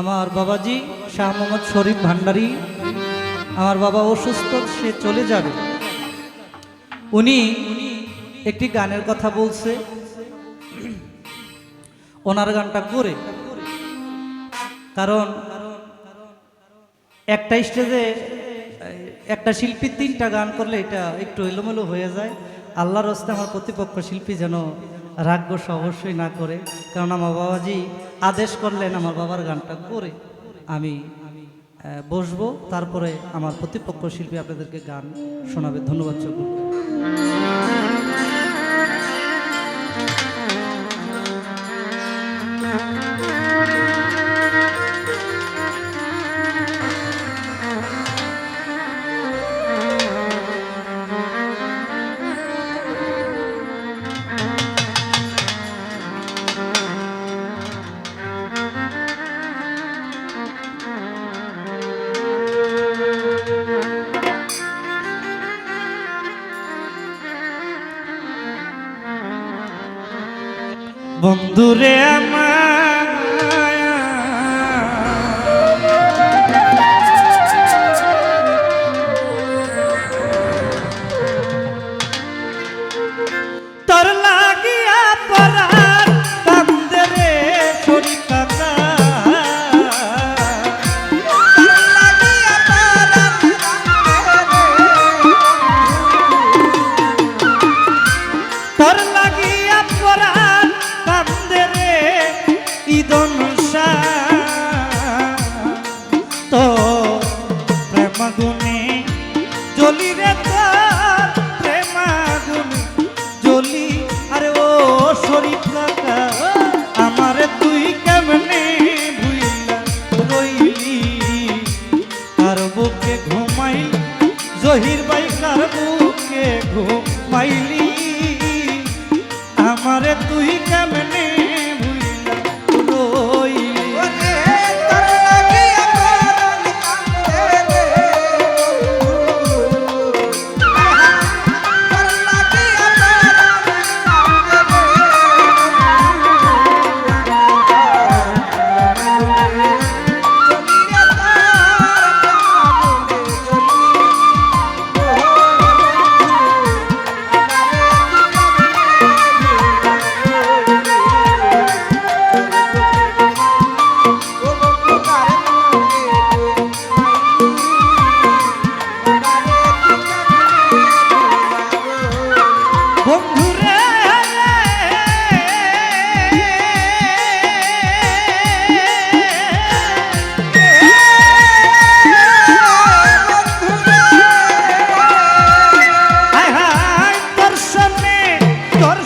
আমার বাবাজি শাহ মোহাম্মদ শরীফ ভান্ডারী, আমার বাবা অসুস্থ, সে চলে যাবে। উনি একটি গানের কথা বলছে। ওনার গানটা করে। কারণ একটা স্টেজে, একটা শিল্পী তিনটা গান করলে এটা একটু এলোমেলো হয়ে যায়। আল্লাহর হস্তে আমার প্রতিপক্ষ শিল্পী যেন রাগবশ অবশ্যই না করে। কারণ আমার বাবাজি আদেশ করলেন আমার বাবার গানটা করে। আমি বসবো, তারপরে আমার প্রতিপক্ষ শিল্পী আপনাদেরকে গান শোনাবে। ধন্যবাদ চকুর বন্ধুরে আমার আমারে তুই কেমনে তোর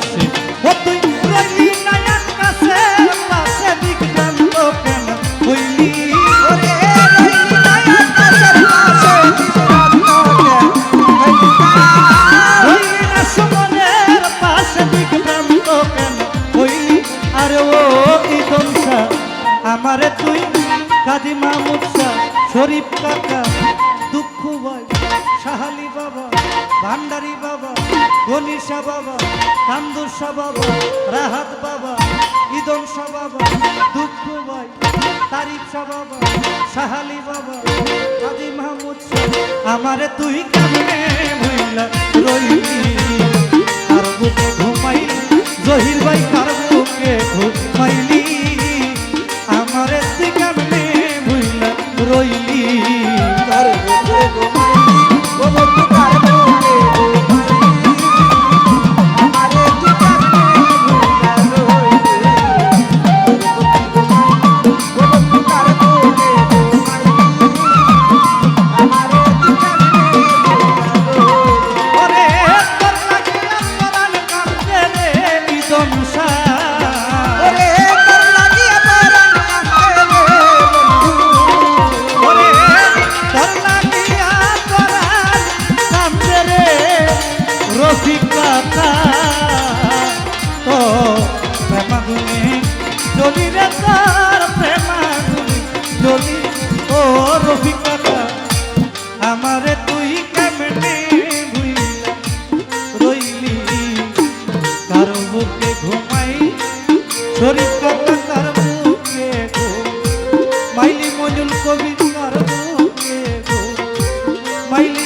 sim গনিশা বাবা কামদুর বাবা রাহাত বাবা ইদন শাহ বাবা দুঃখ ভাই তারিফ শাহ বাবা সাহালি বাবা, আদি মাহমুদ আমার তুই কেমনে ভুইলা রইলি। আর জহির ভাই